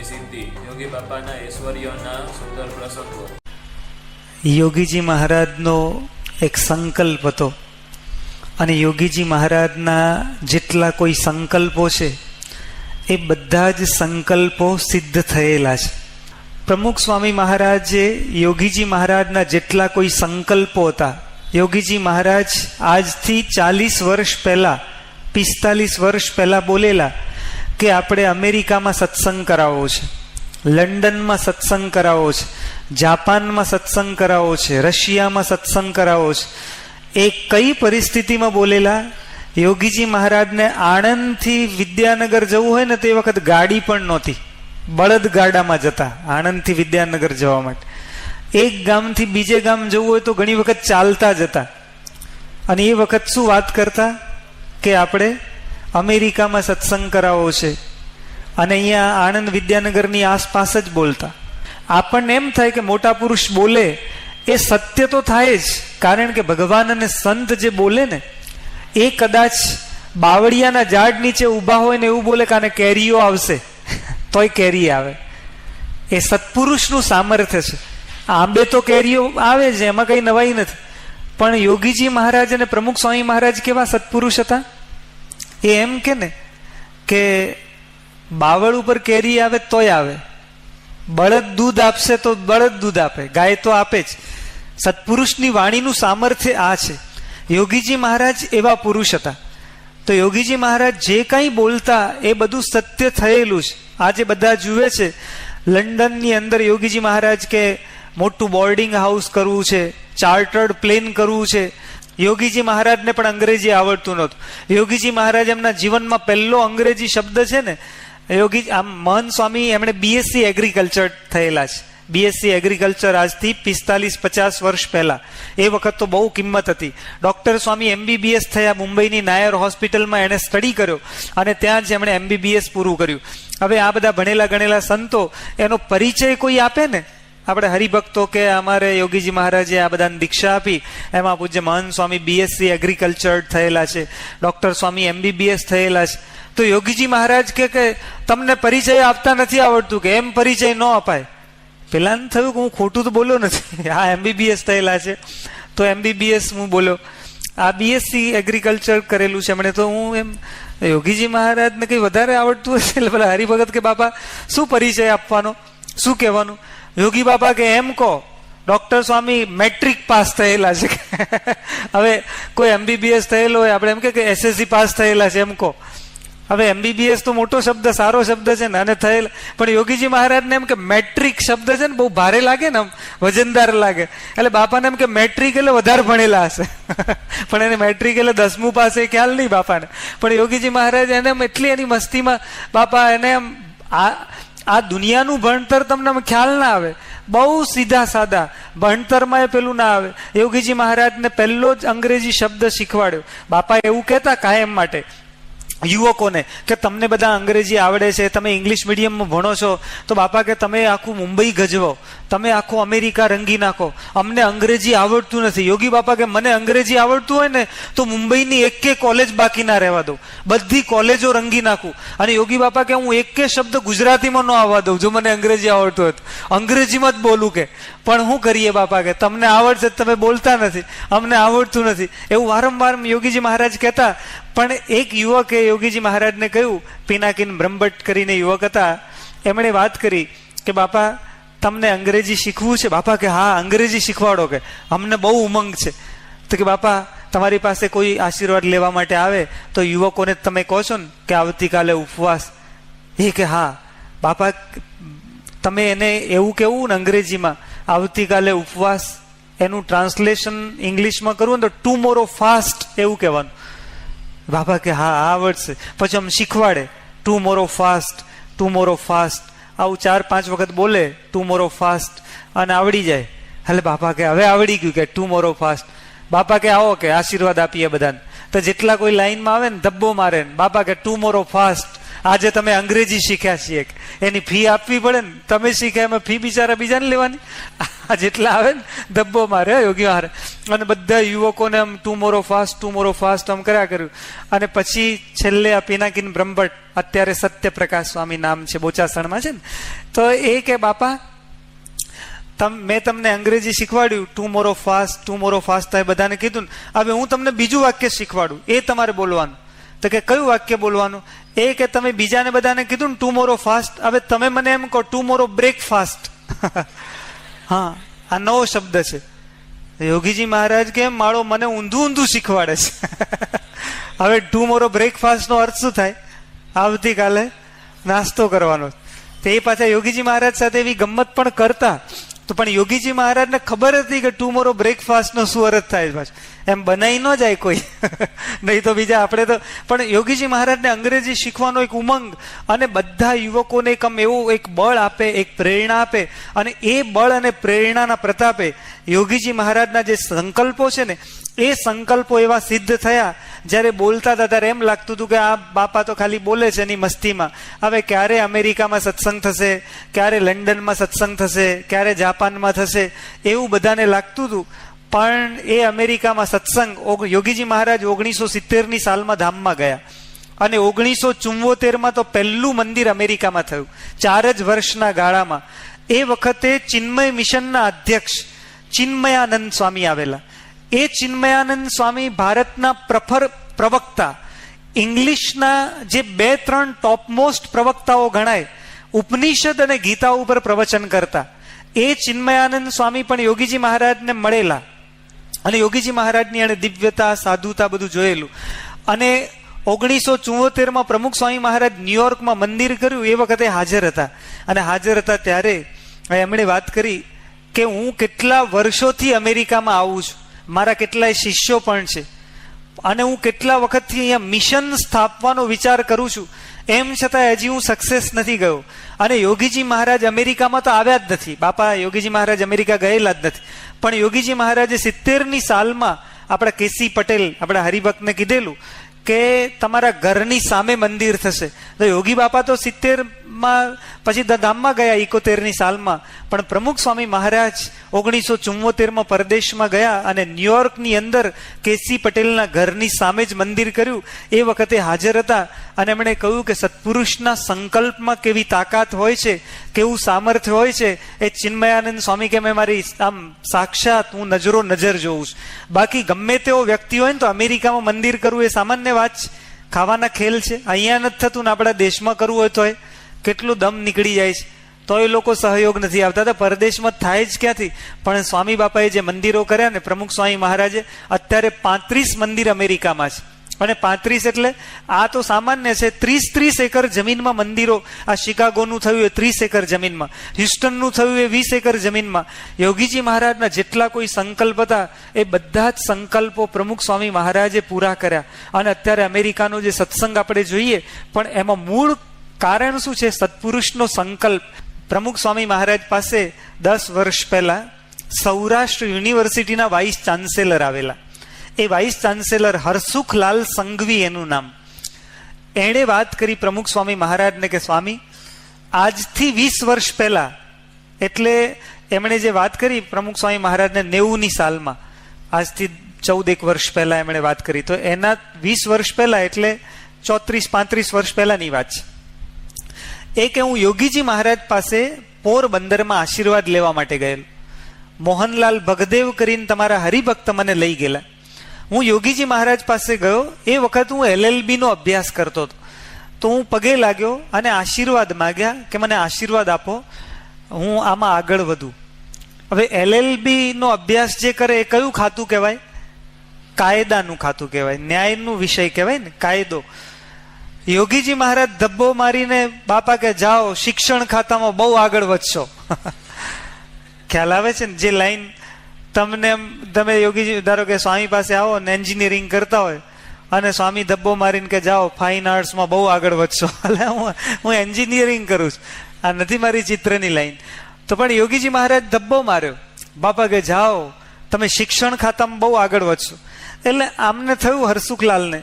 એની સિદ્ધિ. યોગી બાપાના ઐશ્વર્યના સુંદર પ્રસંગો. યોગીજી મહારાજનો એક સંકલ્પ હતો. અને યોગીજી મહારાજના જેટલા કોઈ સંકલ્પો છે, એ બધા જ સંકલ્પો સિદ્ધ થયેલા છે. પ્રમુખ સ્વામી મહારાજે યોગીજી મહારાજના જેટલા કોઈ સંકલ્પો હતા, યોગીજી મહારાજ આજથી ચાલીસ વર્ષ પહેલાં, પિસ્તાલીસ વર્ષ પહેલાં બોલેલા કે આપણે અમેરિકામાં સત્સંગ કરાવવો છે, લંડનમાં સત્સંગ કરાવવો છે, જાપાનમાં સત્સંગ કરાવવો છે, રશિયામાં સત્સંગ કરાવવો છે. એ કઈ પરિસ્થિતિમાં બોલેલા? યોગીજી મહારાજને આણંદથી વિદ્યાનગર જવું હોય ને તે વખત ગાડી પણ નહોતી. બળદ ગાડામાં જતા, આણંદથી વિદ્યાનગર જવા માટે. એક ગામથી બીજે ગામ જવું હોય તો ઘણી વખત ચાલતા જતા. અને એ વખત શું વાત કરતા? કે આપણે અમેરિકામાં સત્સંગ કરાવો છે. અને અહીંયા આણંદ વિદ્યાનગરની આસપાસ જ બોલતા. આપણને એમ થાય કે મોટા પુરુષ બોલે, એ સત્ય તો થાય જ. કારણ કે ભગવાન અને સંત જે બોલે ને, એ કદાચ બાવળિયાના ઝાડ નીચે ઊભા હોય ને એવું બોલે કે આને કેરીઓ આવશે. તોય કેરી આવે. એ સત્પુરુષનું સામર્થ્ય છે. આંબે તો કેરીઓ આવે છે એમાં કઈ નવાઈ નથી. પણ યોગીજી મહારાજ અને પ્રમુખ સ્વામી મહારાજ કેવા સત્પુરુષ હતા? એ એમ કે ને કે બાવળ ઉપર કેરી આવે તોય આવે. બળદ દૂધ આપશે તો બળદ દૂધ આપે, ગાય તો આપે જ. સત્પુરુષની વાણીનું સામર્થ્ય આ છે. યોગીજી મહારાજ એવા પુરુષ હતા. તો યોગીજી મહારાજ જે કાંઈ બોલતા એ બધું સત્ય થયેલું છે. આજે બધા જુએ છે, લંડનની અંદર યોગીજી મહારાજ કે મોટું બોર્ડિંગ હાઉસ કરવું છે ચાર્ટર્ડ પ્લેન કરવું છે યોગીજી મહારાજને પણ અંગ્રેજી આવડતું નહોતું. યોગીજી મહારાજ એમના જીવનમાં પહેલો અંગ્રેજી શબ્દ છે ને, યોગી, આમ મહન સ્વામી એમણે બીએસસી એગ્રીકલ્ચર થયેલા છે. બીએસસી એગ્રીકલ્ચર આજથી પિસ્તાલીસ પચાસ વર્ષ પહેલા. એ વખત તો બહુ કિંમત હતી. ડોક્ટર સ્વામી એમબીબીએસ થયા, મુંબઈની નાયર હોસ્પિટલમાં એણે સ્ટડી કર્યો અને ત્યાં જ એમણે એમબીબીએસ પૂરું કર્યું. હવે આ બધા ભણેલા ગણેલા સંતો, એનો પરિચય કોઈ આપે ને? આપણે હરિભક્તો કે અમારે યોગીજી મહારાજે આ બધાને દીક્ષા આપી. એમાં પૂજ્ય મહન સ્વામી બીએસસી એગ્રીકલ્ચર થયેલા છે. ડોક્ટર સ્વામી એમબીબીએસ થયેલા છે. તો યોગીજી મહારાજ કે કે તમને પરિચય આપતા નથી આવડતું કે એમ પરિચય ન અપાય. પેલાને થયું કે હું ખોટું તો બોલ્યો નથી. આ એમબીબીએસ થયેલા છે. તો એમબીબીએસ હું બોલ્યો. આ બીએસસી એગ્રીકલ્ચર કરેલું છે. એમણે તો હું એમ યોગીજી મહારાજને કંઈ વધારે આવડતું હશે? એટલે પેલા હરિભગત કે, બાપા, શું પરિચય આપવાનો? શું કહેવાનું? યોગી બાપા કે એમ કહો, ડોક્ટર સ્વામી મેટ્રિક પાસ થયેલા છે. હવે કોઈ એમબીબીએસ થયેલો હોય, આપણે એમ કે એસએસસી પાસ થયેલા છે એમ કહો. હવે એમબીબીએસ તો મોટો શબ્દ, સારો શબ્દ છે ને, અને થયેલ. પણ યોગીજી મહારાજને એમ કે મેટ્રિક શબ્દ છે ને, બહુ ભારે લાગે ને આમ, વજનદાર લાગે. એટલે બાપાને એમ કે મેટ્રિક એટલે વધારે ભણેલા હશે. પણ એને મેટ્રિક એટલે દસમું પાસે ખ્યાલ નહીં બાપાને. પણ યોગીજી મહારાજ એને એમ, એટલી એની મસ્તીમાં બાપા એને એમ, આ આ દુનિયાનું ભણતર તમને ખ્યાલ ના આવે. બહુ સીધા સાદા. ભણતરમાં એ પેલું ના આવે. યોગીજી મહારાજને પહેલો જ અંગ્રેજી શબ્દ શીખવાડ્યો. બાપા એવું કહેતા કાયમ માટે યુવકોને કે તમને બધા અંગ્રેજી આવડે છે, તમે ઇંગ્લિશ મીડિયમમાં ભણો છો, તો બાપા કે તમે આખું મુંબઈ ગજવો, તમે આખું અમેરિકા રંગી નાખો. અમને અંગ્રેજી આવડતું નથી. યોગી બાપા કે મને અંગ્રેજી આવડતું હોય ને, તો મુંબઈની એકે કોલેજ બાકી ના રહેવા દઉં. બધી કોલેજો રંગી નાખું. અને યોગી બાપા કે હું એકે શબ્દ ગુજરાતીમાં ન આવવા દઉં, જો મને અંગ્રેજી આવડતું હોય તો. અંગ્રેજીમાં જ બોલું કે. પણ શું કરીએ બાપા કે? તમને આવડશે તમે બોલતા નથી. અમને આવડતું નથી. એવું વારંવાર યોગીજી મહારાજ કહેતા પણ એક યુવકે યોગીજી મહારાજને કહ્યું, પિનાકીન બ્રહ્મભટ્ટ કરીને યુવક હતા, એમણે વાત કરી કે, બાપા, તમને અંગ્રેજી શીખવું છે? બાપા, કે હા, અંગ્રેજી શીખવાડો કે. અમને બહુ ઉમંગ છે. તો કે, બાપા, તમારી પાસે કોઈ આશીર્વાદ લેવા માટે આવે તો યુવકોને તમે કહો છો ને કે આવતીકાલે ઉપવાસ. એ કે, હા. બાપા, તમે એને એવું કેવું ને અંગ્રેજીમાં, આવતીકાલે ઉપવાસ, એનું ટ્રાન્સલેશન ઇંગ્લિશમાં કરવું ને તો ટુ મોરો ફાસ્ટ એવું કહેવાનું. બાપા કે, હા આવડશે. પછી આમ શીખવાડે ટુ મોરો ફાસ્ટ ટુ મોરો ફાસ્ટ આવું ચાર, પાંચ વખત બોલે ટુ મોરો ફાસ્ટ અને આવડી જાય. એટલે બાપા કે, હવે આવડી ગયું કે ટુ મોરો ફાસ્ટ બાપા કે, આવો કે, આશીર્વાદ આપીએ બધાને. તો જેટલા કોઈ લાઈનમાં આવે ને, ધબ્બો મારે બાપા કે ટુ મોરો ફાસ્ટ આજે તમે અંગ્રેજી શીખ્યા છીએ એની ફી આપવી પડે ને. તમે શીખ્યા એમાં ફી બિચારા બીજાને લેવાની? આ જેટલા આવે ને, ધબ્બો મારે યોગ્ય યોગી મારે અને બધા યુવકોને આમ ટુમોરો ફાસ્ટ ટુમોરો ફાસ્ટ આમ કર્યા કર્યું અને પછી છેલ્લે આ પિનાકીન બ્રહ્મભટ્ટ, અત્યારે સત્યપ્રકાશ સ્વામી નામ છે, બોચાસણમાં છે ને. તો એ કે, બાપા, તમ, મેં તમને અંગ્રેજી શીખવાડ્યું. ટુમોરો ફાસ્ટ ટુમોરો ફાસ્ટ થાય બધાને કીધું ને. હવે હું તમને બીજું વાક્ય શીખવાડું. એ તમારે બોલવાનું. તો કે કયું વાક્ય બોલવાનું? એ કે તમે બીજાને બધાને કીધું ને ટુમોરો ફાસ્ટ હવે તમે મને એમ કહો ટુમોરો બ્રેકફાસ્ટ હા, આ નવો શબ્દ છે. યોગીજી મહારાજ કે, માળો મને ઊંધું ઊંધું શીખવાડે છે. હવે ટુમોરો બ્રેકફાસ્ટનો અર્થ શું થાય? આવતીકાલે નાસ્તો કરવાનો. તે પાછા યોગીજી મહારાજ સાથે એવી ગમત પણ કરતા. તો પણ યોગીજી મહારાજને ખબર હતી કે ટુમોરો બ્રેકફાસ્ટનો શું અર્થ થાય પાછું. એમ બનાવી ન જાય કોઈ. નહીં તો બીજા આપણે તો પણ યોગીજી મહારાજને અંગ્રેજી શીખવાનો એક ઉમંગ અને બધા યુવકોને એક આમ એવું એક બળ આપે, એક પ્રેરણા આપે અને એ બળ અને પ્રેરણાના પ્રતાપે યોગીજી મહારાજના જે સંકલ્પો છે ને એ સંકલ્પો એવા સિદ્ધ થયા, જ્યારે બોલતા હતા ત્યારે એમ લાગતું હતું કે આ બાપા તો ખાલી બોલે છે એની મસ્તીમાં. હવે ક્યારે અમેરિકામાં સત્સંગ થશે, ક્યારે લંડનમાં સત્સંગ થશે, ક્યારે જાપાનમાં થશે, એવું બધાને લાગતું હતું. પણ એ અમેરિકામાં સત્સંગ યોગીજી મહારાજ ઓગણીસો સિત્તેરની સાલમાં ધામમાં ગયા. અને ઓગણીસો ચુમ્મોતેરમાં તો પહેલું મંદિર અમેરિકામાં થયું, ચાર જ વર્ષના ગાળામાં. એ વખતે ચિન્મય મિશનના અધ્યક્ષ ચિન્મયાનંદ સ્વામી આવેલા. એ ચિન્મયાનંદ સ્વામી ભારતના પ્રફર પ્રવક્તા. ઇંગ્લિશના જે બે ત્રણ ટોપમોસ્ટ પ્રવક્તાઓ ગણાય, ઉપનિષદ અને ગીતા ઉપર પ્રવચન કરતા. એ ચિન્મયાનંદ સ્વામી પણ યોગીજી મહારાજને મળેલા. અને યોગીજી મહારાજની એણે દિવ્યતા, સાધુતા બધું જોયેલું. અને ઓગણીસો ચુંવોતેરમાં પ્રમુખ સ્વામી મહારાજ ન્યુયોર્કમાં મંદિર કર્યું, એ વખતે હાજર હતા. અને હાજર હતા ત્યારે એમણે વાત કરી કે હું કેટલા વર્ષોથી અમેરિકામાં આવું છું. મારા કેટલાય શિષ્યો પણ છે. અને હું કેટલા વખતથી અહીંયા મિશન સ્થાપવાનો વિચાર કરું છું. એમ છતાં હજી હું સક્સેસ નથી ગયો. અને યોગીજી મહારાજ અમેરિકામાં તો આવ્યા જ નથી. બાપા, યોગીજી મહારાજ અમેરિકા ગયેલા જ નથી. પણ યોગીજી મહારાજે સિત્તેરની સાલમાં આપણા કેસી પટેલ, આપણા હરિભક્તને કીધેલું કે તમારા ઘરની સામે મંદિર થશે. તો યોગી બાપા તો સિત્તેરમાં પછી ધામમાં ગયા ઇકોતેરની સાલમાં. પણ પ્રમુખ સ્વામી મહારાજ ઓગણીસો ચુમ્મોતેરમાં પરદેશમાં ગયા અને ન્યુયોર્કની અંદર કેસી પટેલના ઘરની સામે જ મંદિર કર્યું. એ વખતે હાજર હતા અને એમણે કહ્યું કે સત્પુરુષના સંકલ્પમાં કેવી તાકાત હોય છે, કેવું સામર્થ્ય હોય છે, એ ચિન્મયાનંદ સ્વામી કે મેં મારી આમ સાક્ષાત હું નજરો નજર જોઉં છું. બાકી ગમે તેવો વ્યક્તિ હોય ને તો અમેરિકામાં મંદિર કરવું એ સામાન્ય વાત ખાવાના ખેલ છે. અહીંયા નથી થતું ને આપણા દેશમાં કરવું હોય તોય. કેટલું દમ નીકળી જાય છે. તો એ લોકો સહયોગ નથી આવતા તો પરદેશમાં થાય જ ક્યાંથી? પણ સ્વામી બાપાએ જે મંદિરો કર્યા ને પ્રમુખ સ્વામી મહારાજે, અત્યારે પાંત્રીસ મંદિર અમેરિકામાં છે. અને પાંત્રીસ એટલે આ તો સામાન્ય છે, ત્રીસ ત્રીસ એકર જમીનમાં મંદિરો, આ શિકાગોનું થયું એ ત્રીસ એકર જમીનમાં. હ્યુસ્ટનનું થયું એ વીસ એકર જમીનમાં. યોગીજી મહારાજના જેટલા કોઈ સંકલ્પ હતા, એ બધા જ સંકલ્પો પ્રમુખ સ્વામી મહારાજે પૂરા કર્યા. અને અત્યારે અમેરિકાનો જે સત્સંગ આપણે જોઈએ, પણ એમાં મૂળ કારણ શું છે? સત્પુરુષનો સંકલ્પ. પ્રમુખ સ્વામી મહારાજ પાસે દસ વર્ષ પહેલા સૌરાષ્ટ્ર યુનિવર્સિટીના વાઇસ ચાન્સેલર આવેલા. એ વાઇસ ચાન્સેલર હરસુખલાલ સંઘવી એનું નામ. એણે વાત કરી પ્રમુખ સ્વામી મહારાજને કે, સ્વામી, આજથી વીસ વર્ષ પહેલા, એટલે એમણે જે વાત કરી પ્રમુખ સ્વામી મહારાજને નેવુંની સાલમાં, આજથી ચૌદ એક વર્ષ પહેલા એમણે વાત કરી. તો એના વીસ વર્ષ પહેલા એટલે ચોત્રીસ પાંત્રીસ વર્ષ પહેલાની વાત છે. એ હું યોગીજી મહારાજ પાસે પોરબંદરમાં આશીર્વાદ લેવા માટે ગયેલો. મોહનલાલ ભગદેવ કરીને તમારા હરિભક્ત મને લઈ ગયેલા. હું યોગીજી મહારાજ પાસે ગયો, એ વખત હું એલએલબીનો અભ્યાસ કરતો હતો. તો હું પગે લાગ્યો અને આશીર્વાદ માગ્યા કે મને આશીર્વાદ આપો, હું આમાં આગળ વધું. હવે એલએલબીનો અભ્યાસ જે કરે એ કયું ખાતું કહેવાય? કાયદાનું ખાતું કહેવાય, ન્યાયનું વિષય કહેવાય ને, કાયદો. યોગીજી મહારાજ ધબ્બો મારીને બાપા કે, જાઓ, શિક્ષણ ખાતામાં બહુ આગળ વધશો. ખ્યાલ આવે છે ને? જે લાઈન તમને તમે યોગીજી, ધારો કે સ્વામી પાસે આવો ને એન્જિનિયરિંગ કરતા હોય અને સ્વામી ધબ્બો મારીને કે, જાઓ, ફાઇન આર્ટ્સમાં બહુ આગળ વધશો. એટલે હું હું એન્જિનિયરિંગ કરું છું. આ નથી મારી ચિત્રની લાઈન. તો પણ યોગીજી મહારાજ ધબ્બો માર્યો. બાપા કે, જાઓ, તમે શિક્ષણ ખાતામાં બહુ આગળ વધશો. એટલે આમને થયું હરસુખલાલને.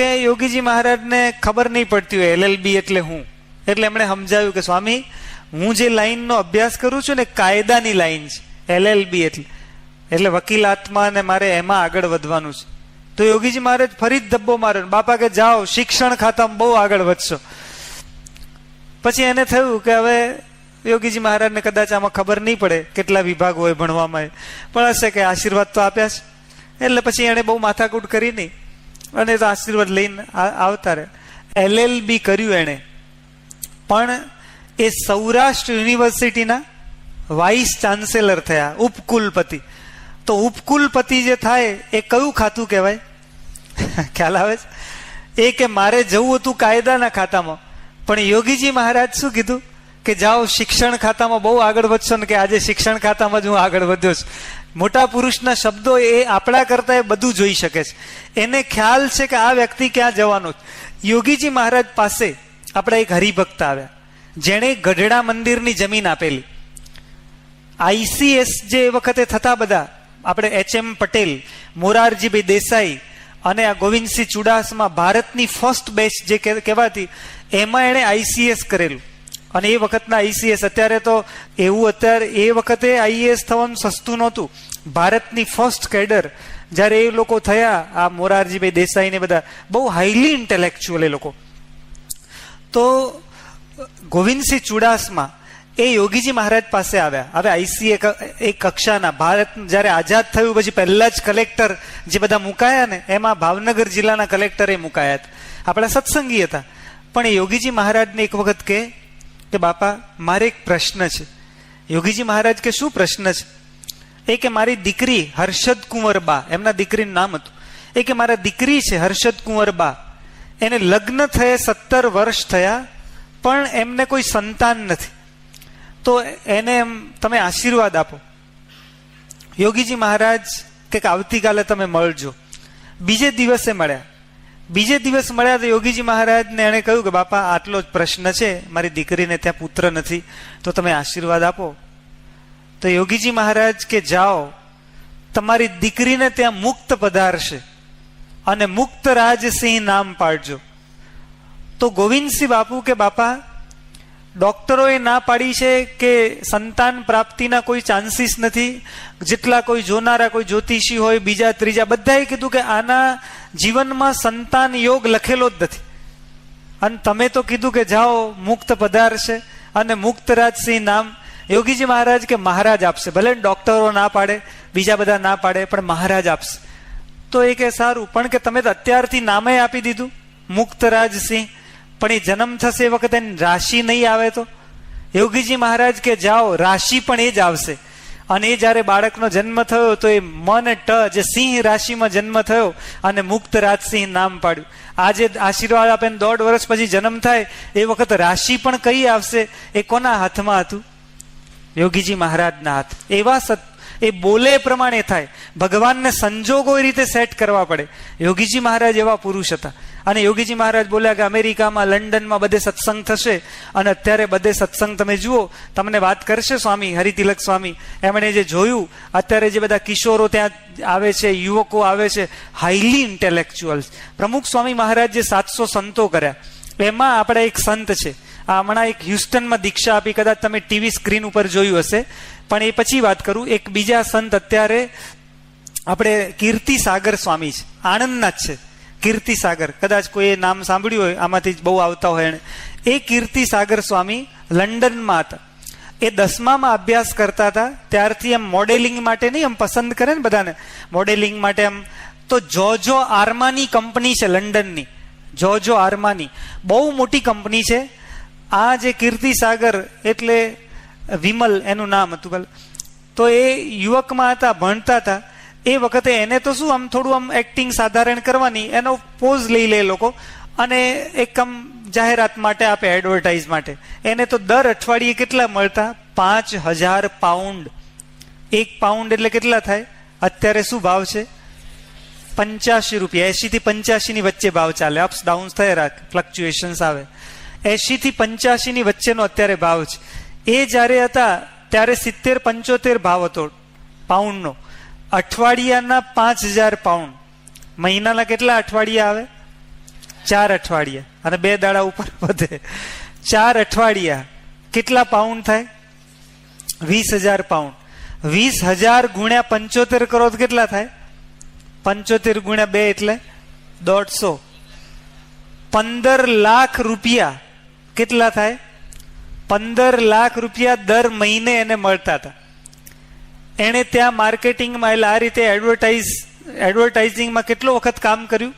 કે યોગીજી મહારાજને ખબર નહીં પડતી હોય એલએલબી એટલે હું. એટલે એમણે સમજાવ્યું કે સ્વામી, હું જે લાઈનનો અભ્યાસ કરું છું ને કાયદાની લાઈન છે એલએલબી એટલે. એટલે વકીલાતમાં ને મારે એમાં આગળ વધવાનું છે. તો યોગીજી મહારાજ ફરી જ ધબ્બો માર્યો બાપા કે જાઓ, શિક્ષણ ખાતામાં બહુ આગળ વધશો. પછી એને થયું કે હવે યોગીજી મહારાજને કદાચ આમાં ખબર નહીં પડે કેટલા વિભાગ હોય ભણવામાં. પણ હશે કે આશીર્વાદ તો આપ્યા છે. એટલે પછી એણે બહુ માથાકૂટ કરી નહીં. અને તો આશીર્વાદ લઈને આવતા રહે એલએલબી કર્યું એણે. પણ એ સૌરાષ્ટ્ર યુનિવર્સિટીના વાઇસ ચાન્સેલર થયા, ઉપકુલપતિ. તો ઉપકુલપતિ જે થાય, એ કયું ખાતું કહેવાય? ખ્યાલ આવે છે? એ કે મારે જવું હતું કાયદાના ખાતામાં. પણ યોગીજી મહારાજ શું કીધું? કે જાઓ શિક્ષણ ખાતામાં બહુ આગળ વધશો ને કે આજે શિક્ષણ ખાતામાં જ હું આગળ વધ્યો છું. મોટા પુરુષના શબ્દો એ આપણા કરતા એ બધું જોઈ શકે છે. એને ખ્યાલ છે કે આ વ્યક્તિ ક્યાં જવાનો યોગીજી મહારાજ પાસે આપણા એક હરિભક્ત આવ્યા. જેણે ગઢડા મંદિરની જમીન આપેલી. આઈસીએસ જે વખતે થતા બધા, આપણે એચ એમ પટેલ, મોરારજીભાઈ દેસાઈ અને આ ગોવિંદસિંહ ચુડાસમા ભારતની ફર્સ્ટ બેચ જે કહેવાતી, એમાં એણે આઈસીએસ કરેલું. અને એ વખતના આઈસીએસ અત્યારે તો એવું અત્યારે એ વખતે આઈએએસ થવાનું સસ્તું નહોતું. ભારતની ફર્સ્ટ કેડર જ્યારે એ લોકો થયા, આ મોરારજીભાઈ દેસાઈ ને બધા, બહુ હાઈલી ઇન્ટેલેક્ચ્યુઅલ એ લોકો. તો ગોવિંદસિંહ ચુડાસમા એ યોગીજી મહારાજ પાસે આવ્યા. હવે આઈસી એક કક્ષાના, ભારત જ્યારે આઝાદ થયું પછી પહેલા જ કલેક્ટર જે બધા મુકાયા ને, એમાં ભાવનગર જિલ્લાના કલેક્ટરે એ મુકાયા હતા. આપણા સત્સંગી હતા. પણ એ યોગીજી મહારાજને એક વખત કહે કે બાપા, મારે એક પ્રશ્ન છે. યોગીજી મહારાજ કે શું પ્રશ્ન છે? એ કે મારી દીકરી હર્ષદ કુંવર બા, એમના દીકરીનું નામ હતું. એ કે મારા દીકરી છે હર્ષદ કુંવર બા. એને લગ્ન થયે સત્તર વર્ષ થયા, પણ એમને કોઈ સંતાન નથી. તો એને એમ તમે આશીર્વાદ આપો. યોગીજી મહારાજ કે આવતીકાલે તમે મળજો. બીજે દિવસે મળ્યા. બીજે દિવસ મળ્યા તો યોગીજી મહારાજને એણે કહ્યું કે, બાપા, આટલો જ પ્રશ્ન છે. મારી દીકરીને ત્યાં પુત્ર નથી. તો તમે આશીર્વાદ આપો. તો યોગીજી મહારાજ કે, જાઓ. તમારી દીકરીને ત્યાં મુક્ત પધારશે અને મુક્ત રાજસિંહ નામ પાડજો. તો ગોવિંદસિંહ બાપુ કે, બાપા ડોક્ટરોએ ના પાડી છે કે સંતાન પ્રાપ્તિના કોઈ ચાન્સીસ નથી. જેટલા કોઈ જોનારા, કોઈ જ્યોતિષી હોય, બીજા, ત્રીજા, બધાએ કીધું કે આના જીવનમાં સંતાન યોગ લખેલો જ નથી. અને તમે તો કીધું કે જાઓ, મુક્ત પધારશે. અને મુક્તરાજસિંહ નામ યોગીજી મહારાજ કે મહારાજ આપશે. ભલે ડોક્ટરો ના પાડે, બીજા બધા ના પાડે, પણ મહારાજ આપશે. તો એ કે સારું. પણ કે તમે તો અત્યારથી નામે આપી દીધું. મુક્તરાજસિંહ પણ એ જન્મ થશે એ વખતે રાશિ નહીં આવે તો? યોગીજી મહારાજ કે જાઓ, રાશિ પણ એ જ આવશે. અને એ જ્યારે બાળકનો જન્મ થયો તો એ મન ટ, જે સિંહ રાશિમાં જન્મ થયો અને મુક્ત રાજસિંહ નામ પાડ્યું. આજે આશીર્વાદ આપે દોઢ વર્ષ પછી જન્મ થાય, એ વખત રાશિ પણ કઈ આવશે? એ કોના હાથમાં હતું? યોગીજી મહારાજના હાથ. એવા સત એ બોલે પ્રમાણે થાય. ભગવાનને સંજોગો એ રીતે સેટ કરવા પડે. યોગીજી મહારાજ એવા પુરુષ હતા. અને યોગીજી મહારાજ બોલ્યા કે અમેરિકામાં, લંડનમાં બધે સત્સંગ થશે અને અત્યારે બધે સત્સંગ તમે જુઓ, તમને વાત કરશે સ્વામી, હરિતિલક સ્વામી. એમણે જે જોયું, અત્યારે જે બધા કિશોરો ત્યાં આવે છે, યુવકો આવે છે હાઈલી ઇન્ટેલેક્ચ્યુઅલ પ્રમુખ સ્વામી મહારાજ જે સાતસો સંતો કર્યા. એમાં આપણા એક સંત છે. હમણાં એક હ્યુસ્ટનમાં દીક્ષા આપી, કદાચ તમે ટીવી સ્ક્રીન ઉપર જોયું હશે. પણ એ પછી વાત કરું, એક બીજા સંત અત્યારે આપણે કીર્તિ સાગર સ્વામી છે. આણંદના જ છે. કીર્તિ સાગર. કદાચ કોઈ નામ સાંભળ્યું હોય, આમાંથી બહુ આવતા હોય એને. એ કીર્તિ સાગર સ્વામી લંડનમાં હતા. એ દસમામાં અભ્યાસ કરતા હતા. ત્યારથી એમ મોડેલિંગ માટે નહીં એમ પસંદ કરે ને બધાને. મોડેલિંગ માટે એમ તો જોજો આર્માની કંપની છે લંડનની. જોજો આર્માની. બહુ મોટી કંપની છે. આ જે કીર્તિ સાગર એટલે વિમલ, એનું નામ હતું ભલે. તો એ યુવકમાં હતા, ભણતા હતા. એ વખતે એને તો શું આમ થોડું આમ એક્ટિંગ સાધારણ કરવાની, એનો પોઝ લઈ લે લોકો. અને એક આમ જાહેરાત માટે આપે એડવર્ટાઇઝ માટે. એને તો દર અઠવાડિયે કેટલા મળતા? પાંચ હજાર પાઉન્ડ એક પાઉન્ડ એટલે કેટલા થાય? અત્યારે શું ભાવ છે? પંચ્યાસી રૂપિયા. એસી થી પંચ્યાસી ની વચ્ચે ભાવ ચાલે. અપ્સ ડાઉન્સ થયા રાખ. ફ્લક્ચ્યુએશન્સ આવે. એસી થી પંચ્યાસી ની વચ્ચેનો અત્યારે ભાવ છે. એ જ્યારે હતા, ત્યારે સિત્તેર પંચોતેર ભાવ હતો પાઉન્ડનો. અઠવાડિયાના પાંચ હજાર પાઉન્ડ. મહિનાના કેટલા અઠવાડિયા આવે? ચાર અઠવાડિયા. અને બે દાડા ઉપર વધે. ચાર અઠવાડિયા. કેટલા પાઉન્ડ થાય? વીસ હજાર પાઉન્ડ. વીસ હજાર ગુણ્યા પંચોતેર કરો કેટલા થાય? પંચોતેર ગુણ્યા બે એટલે દોઢસો. પંદર લાખ રૂપિયા કેટલા થાય? પંદર લાખ રૂપિયા દર મહિને એને મળતા હતા. એણે ત્યાં માર્કેટિંગમાં એટલે આ રીતે એડવર્ટાઇઝ એડવર્ટાઇઝિંગમાં કેટલો વખત કામ કર્યું?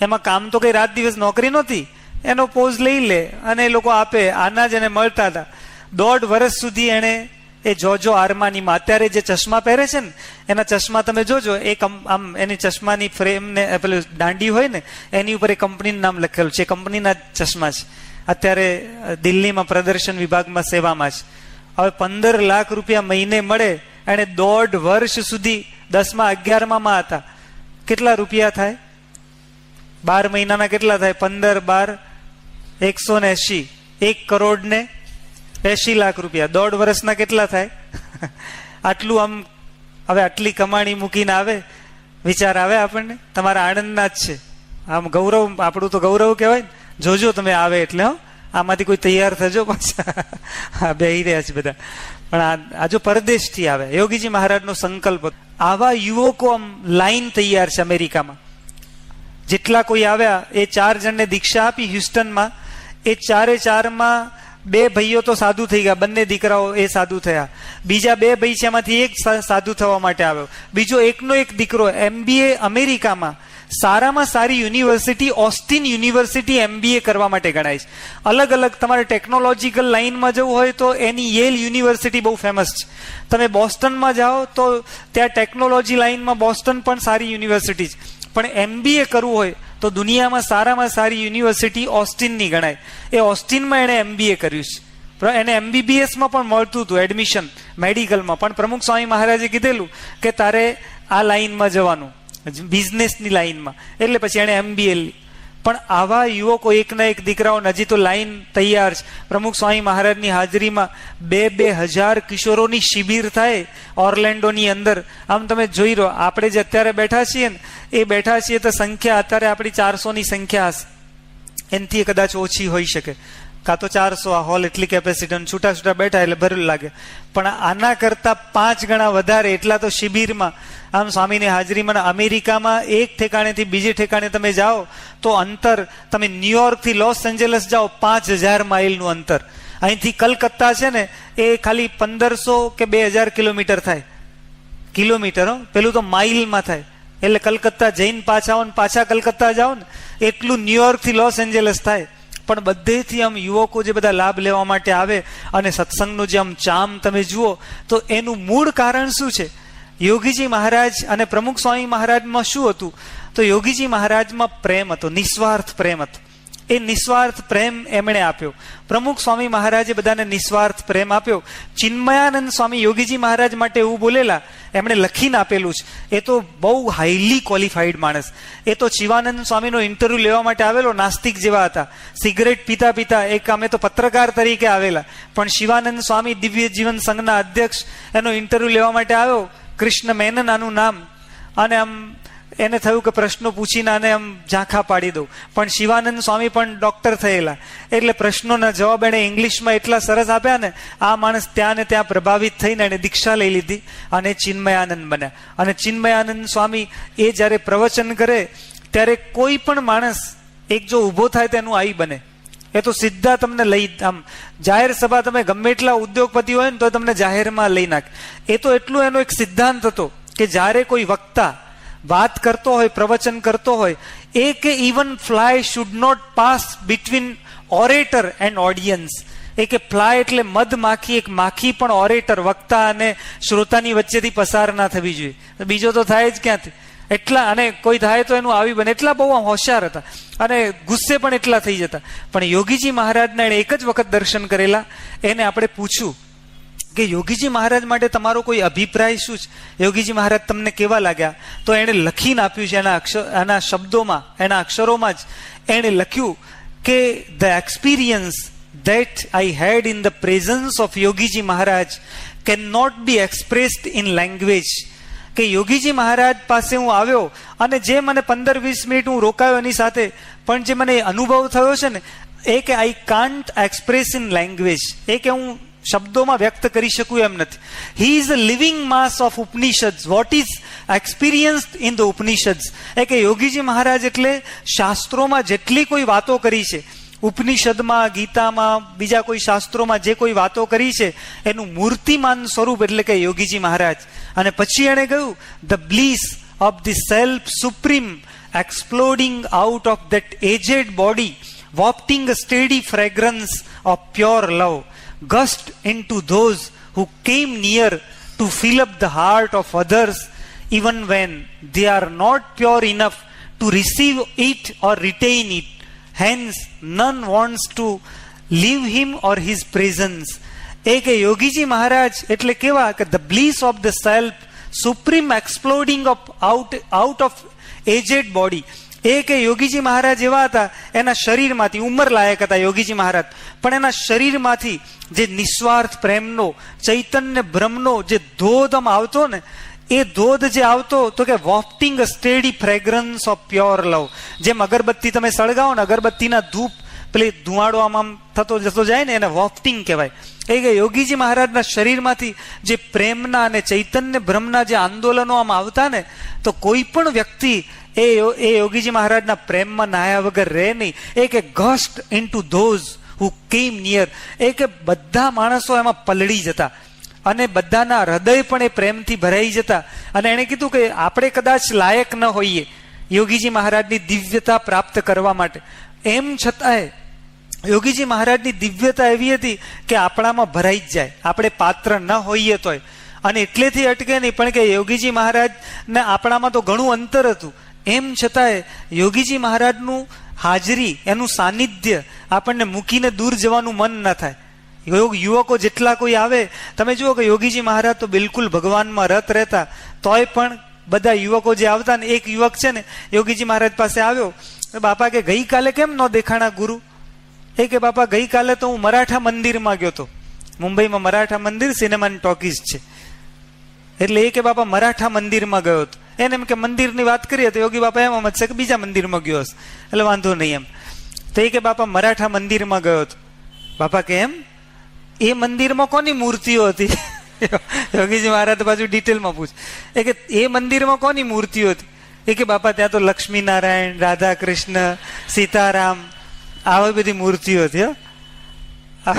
એમાં કામ તો કંઈ રાત દિવસ નોકરી નહોતી. એનો પોઝ લઈ લે અને એ લોકો આપે, આના જ એને મળતા હતા. દોઢ વર્ષ સુધી એણે એ જોજો આરમાનીમાં અત્યારે જે ચશ્મા પહેરે છે ને, એના ચશ્મા તમે જોજો, એ આમ એની ચશ્માની ફ્રેમને પેલું દાંડી હોય ને, એની ઉપર એ કંપનીનું નામ લખેલું છે. કંપનીના ચશ્મા છે. અત્યારે દિલ્હીમાં પ્રદર્શન વિભાગમાં સેવામાં છે. હવે પંદર લાખ રૂપિયા મહિને મળે, એણે દોઢ વર્ષ સુધી દસમાં અગિયારમાં હતા. કેટલા રૂપિયા થાય? બાર મહિનાના કેટલા થાય? પંદર બાર એકસો ને એસી એક કરોડ ને એસી લાખ રૂપિયા. દોઢ વર્ષના કેટલા થાય? આટલું આમ, હવે આટલી કમાણી મૂકીને આવે? વિચાર આવે આપણને? તમારા આનંદના જ છે. આમ ગૌરવ, આપણું તો ગૌરવ કહેવાય ને. જોજો તમે આવે એટલે આમાંથી કોઈ તૈયાર થજો પાછા. હા બે રહ્યા છે બધા. પણ આ આ જો પરદેશથી આવે, યોગીજી મહારાજનો સંકલ્પ આવા યુવકો આમ લાઈન તૈયાર છે અમેરિકામાં. જેટલા કોઈ આવ્યા, એ ચાર જણને દીક્ષા આપી હ્યુસ્ટનમાં. એ ચારે ચારમાં બે ભાઈઓ તો સાધુ થઈ ગયા. બંને દીકરાઓ એ સાધુ થયા. બીજા બે ભાઈ છે એમાંથી એક સાધુ થવા માટે આવ્યો. બીજો એકનો એક દીકરો, એમબીએ અમેરિકામાં. સારામાં સારી યુનિવર્સિટી ઓસ્ટિન યુનિવર્સિટી એમબીએ કરવા માટે ગણાય છે. અલગ અલગ તમારે ટેકનોલોજીકલ લાઇનમાં જવું હોય તો એની યેલ યુનિવર્સિટી બહુ ફેમસ છે. તમે બોસ્ટનમાં જાઓ તો ત્યાં ટેકનોલોજી લાઇનમાં બોસ્ટન પણ સારી યુનિવર્સિટી છે. પણ એમબીએ કરવું હોય તો દુનિયામાં સારામાં સારી યુનિવર્સિટી ઓસ્ટિનની ગણાય. એ ઓસ્ટિનમાં એણે એમબીએ કર્યું છે. એને એમબીબીએસમાં પણ મળતું હતું એડમિશન મેડિકલમાં પણ પ્રમુખ સ્વામી મહારાજે કીધેલું કે તારે આ લાઈનમાં જવાનું. બિઝનેસની લાઈનમાં. એટલે પછી એણે એમબીએ પણ આવા યુવકો એકના એક દીકરાઓ હજી તો લાઈન તૈયાર છે. પ્રમુખ સ્વામી મહારાજની હાજરીમાં બે બે હજાર કિશોરોની શિબિર થાય ઓર્લેન્ડોની અંદર. આમ તમે જોઈ રહો આપણે જે અત્યારે બેઠા છીએ ને, એ બેઠા છીએ તો સંખ્યા અત્યારે આપણી ચારસોની સંખ્યા હશે. એનાથી કદાચ ઓછી હોઈ શકે. કાં તો ચારસો આ હોલ એટલી કેપેસિટી છૂટા છૂટા બેઠા એટલે ભરેલું લાગે. પણ આના કરતા પાંચ ગણા વધારે એટલા તો શિબિરમાં. આમ સ્વામીની હાજરીમાં અમેરિકામાં એક ઠેકાણેથી બીજે ઠેકાણે તમે જાઓ, તો અંતર, તમે ન્યુયોર્કથી લોસ એન્જલસ જાઓ, પાંચ હજાર માઇલનું અંતર. અહીંથી કલકત્તા છે ને, એ ખાલી પંદરસો કે બે હજાર કિલોમીટર થાય. કિલોમીટર પેલું તો માઇલમાં થાય. એટલે કલકત્તા જઈને પાછા આવો ને, પાછા કલકત્તા જાઓ ને, એટલું ન્યુયોર્કથી લોસ એન્જલસ થાય. પણ બધેથી આમ યુવકો જે બધા લાભ લેવા માટે આવે અને સત્સંગનું જે આમ ચામ તમે જુઓ, તો એનું મૂળ કારણ શું છે? યોગીજી મહારાજ અને પ્રમુખ સ્વામી મહારાજમાં શું હતું? તો યોગીજી મહારાજમાં પ્રેમ હતો, નિસ્વાર્થ પ્રેમ હતો. એ નિસ્વાર્થ પ્રેમ એમણે આપ્યો. પ્રમુખ સ્વામી મહારાજે બધાને નિસ્વાર્થ પ્રેમ આપ્યો. ચિન્મયાનંદ સ્વામી યોગીજી મહારાજ માટે એવું બોલેલા, એમણે લખીને આપેલું છે. એ તો બહુ હાઈલી ક્વોલિફાઈડ માણસ. એ તો શિવાનંદ સ્વામીનો ઇન્ટરવ્યુ લેવા માટે આવેલો, નાસ્તિક જેવા હતા. સિગરેટ પીતા પીતા એક અમે તો પત્રકાર તરીકે આવેલા. પણ શિવાનંદ સ્વામી દિવ્ય જીવન સંઘના અધ્યક્ષ, એનો ઇન્ટરવ્યુ લેવા માટે આવ્યો. કૃષ્ણ મેનન આનું નામ. અને આમ એને થયું કે પ્રશ્નો પૂછીને આને આમ ઝાંખા પાડી દઉં. પણ શિવાનંદ સ્વામી પણ ડોક્ટર થયેલા. એટલે પ્રશ્નોના જવાબ એણે ઇંગ્લિશમાં એટલા સરસ આપ્યા ને, આ માણસ ત્યાં ને ત્યાં પ્રભાવિત થઈને એણે દીક્ષા લઈ લીધી અને ચિન્મયાનંદ બન્યા. અને ચિન્મયાનંદ સ્વામી એ જ્યારે પ્રવચન કરે, ત્યારે કોઈ પણ માણસ એક જો ઊભો થાય તેનું આઈ બને. એ તો સીધા તમને લઈ, આમ જાહેર સભા તમે ગમે એટલા ઉદ્યોગપતિ હોય ને તો તમને જાહેરમાં લઈ નાખે. એ તો એટલું એનો એક સિદ્ધાંત હતો કે જ્યારે કોઈ વક્તા વાત કરતો હોય, પ્રવચન કરતો હોય, એ કે even fly should not pass between orator and audience એ કે ફ્લાય એટલે મધ માખી, એક માખી પણ ઓરેટર વક્તા અને શ્રોતાની વચ્ચેથી પસાર ના થવી જોઈએ. બીજો તો થાય જ ક્યાંથી? એટલા, અને કોઈ થાય તો એનું આવી બને. એટલા બહુ હોશિયાર હતા. અને ગુસ્સે પણ એટલા થઈ જતા. પણ યોગીજી મહારાજના એણે એક જ વખત દર્શન કરેલા. એને આપણે પૂછ્યું કે યોગીજી મહારાજ માટે તમારો કોઈ અભિપ્રાય શું છે? યોગીજી મહારાજ તમને કેવા લાગ્યા? તો એણે લખીને આપ્યું છે એના અક્ષર, એના શબ્દોમાં, એના અક્ષરોમાં જ એણે લખ્યું કે the experience that I had in the presence of Yogiji Maharaj cannot be expressed in language. કે યોગીજી મહારાજ પાસે હું આવ્યો અને જે મને પંદર વીસ મિનિટ હું રોકાયો એની સાથે, પણ જે મને અનુભવ થયો છે ને, એ કે I can't express in language એ કે હું શબ્દોમાં વ્યક્ત કરી શકું એમ નથી. He is a living mass of Upanishads what is experienced in the Upanishads એ કે યોગીજી મહારાજ એટલે શાસ્ત્રોમાં જેટલી કોઈ વાતો કરી છે, ઉપનિષદમાં, ગીતામાં, બીજા કોઈ શાસ્ત્રોમાં જે કોઈ વાતો કરી છે, એનું મૂર્તિમાન સ્વરૂપ એટલે કે યોગીજી મહારાજ. અને પછી એણે કહ્યું the bliss of the self supreme exploding out of that aged body wafting steady fragrance of pure love. gushed into those who came near to fill up the heart of others even when they are not pure enough to receive it or retain it hence none wants to leave him or his presence એ કે યોગીજી મહારાજ એટલે કેવા કે the bliss of the self supreme exploding of out out of aged body એ કે યોગીજી મહારાજ એવા હતા, એના શરીરમાંથી ઉંમર લાયક હતા યોગીજી મહારાજ. પણ એના શરીરમાંથી જે નિસ્વાર્થ પ્રેમનો, ચૈતન્ય બ્રહ્મનો જે ધોધ આમ આવતો ને, એ ધોધ જે આવતો તો કે wafting steady fragrance of pure love. જેમ અગરબત્તી તમે સળગાવો ને, અગરબત્તીના ધૂપ, પેલી ધુવાડો આમ આમ થતો જતો જાય ને, એને વોફ્ટિંગ કહેવાય. એ કે યોગીજી મહારાજના શરીરમાંથી જે પ્રેમના અને ચૈતન્ય ભ્રમના જે આંદોલનો આમ આવતા ને, તો કોઈ પણ વ્યક્તિ એ એ યોગીજી મહારાજના પ્રેમમાં નાયા વગર રહે નહીં. એ કે ghost in to those who came near a કે બધા માણસો એમાં પલળી જતા. અને બધાના હૃદય પણ એ પ્રેમથી ભરાઈ જતા. અને એણે કીધું કે આપણે કદાચ લાયક ન હોઈએ યોગીજી મહારાજની દિવ્યતા પ્રાપ્ત કરવા માટે. એમ છતાંય યોગીજી મહારાજની દિવ્યતા એવી હતી કે આપણામાં ભરાઈ જ જાય. આપણે પાત્ર ન હોઈએ તોય. અને એટલેથી અટકે નહીં, પણ કે યોગીજી મહારાજ ને આપણામાં તો ઘણું અંતર હતું. એમ છતાંય યોગીજી મહારાજનું હાજરી, એનું સાનિધ્ય આપણને મૂકીને દૂર જવાનું મન ન થાય. યોગ યુવકો જેટલા કોઈ આવે, તમે જુઓ કે યોગીજી મહારાજ તો બિલકુલ ભગવાનમાં રત રહેતા, તોય પણ બધા યુવકો જે આવતા ને, એક યુવક છે ને, યોગીજી મહારાજ પાસે આવ્યો બાપા કે ગઈકાલે કેમ ન દેખાણા ગુરુ? એ કે બાપા ગઈકાલે તો હું મરાઠા મંદિરમાં ગયો તો. મુંબઈમાં મરાઠા મંદિર, સિનેમાની ટોકીઝ છે. એટલે એ કે બાપા મરાઠા મંદિરમાં ગયો હતો એને એમ કે મંદિરની વાત કરીએ તો યોગી બાપા એમ સમજશે કે બીજા મંદિરમાં ગયો હશે એટલે વાંધો નહીં એમ. તો એ કે બાપા મરાઠા મંદિરમાં ગયો હતો બાપા કે એમ? એ મંદિરમાં કોની મૂર્તિઓ હતી? યોગીજી મહારાજ બાજુ ડિટેલમાં પૂછ. એ કે એ મંદિરમાં કોની મૂર્તિઓ હતી? એ કે બાપા ત્યાં તો લક્ષ્મીનારાયણ રાધા કૃષ્ણ સીતારામ, આવી બધી મૂર્તિઓ હતી હો.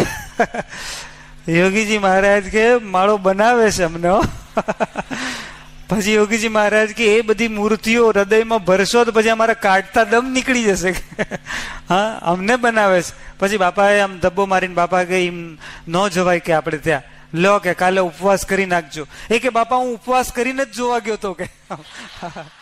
યોગીજી મહારાજ કે માળો બનાવે છે અમને. પછી યોગીજી મહારાજ કે, એ બધી મૂર્તિઓ હૃદયમાં ભરશો તો પછી અમારા કાઢતા દમ નીકળી જશે. હા, અમને બનાવે છે. પછી બાપાએ આમ ધબ્બો મારીને બાપા કે, એમ ન જવાય કે આપણે ત્યાં. લો કે, કાલે ઉપવાસ કરી નાખજો. એ કે, બાપા, હું ઉપવાસ કરીને જ જોવા ગયો તો કે.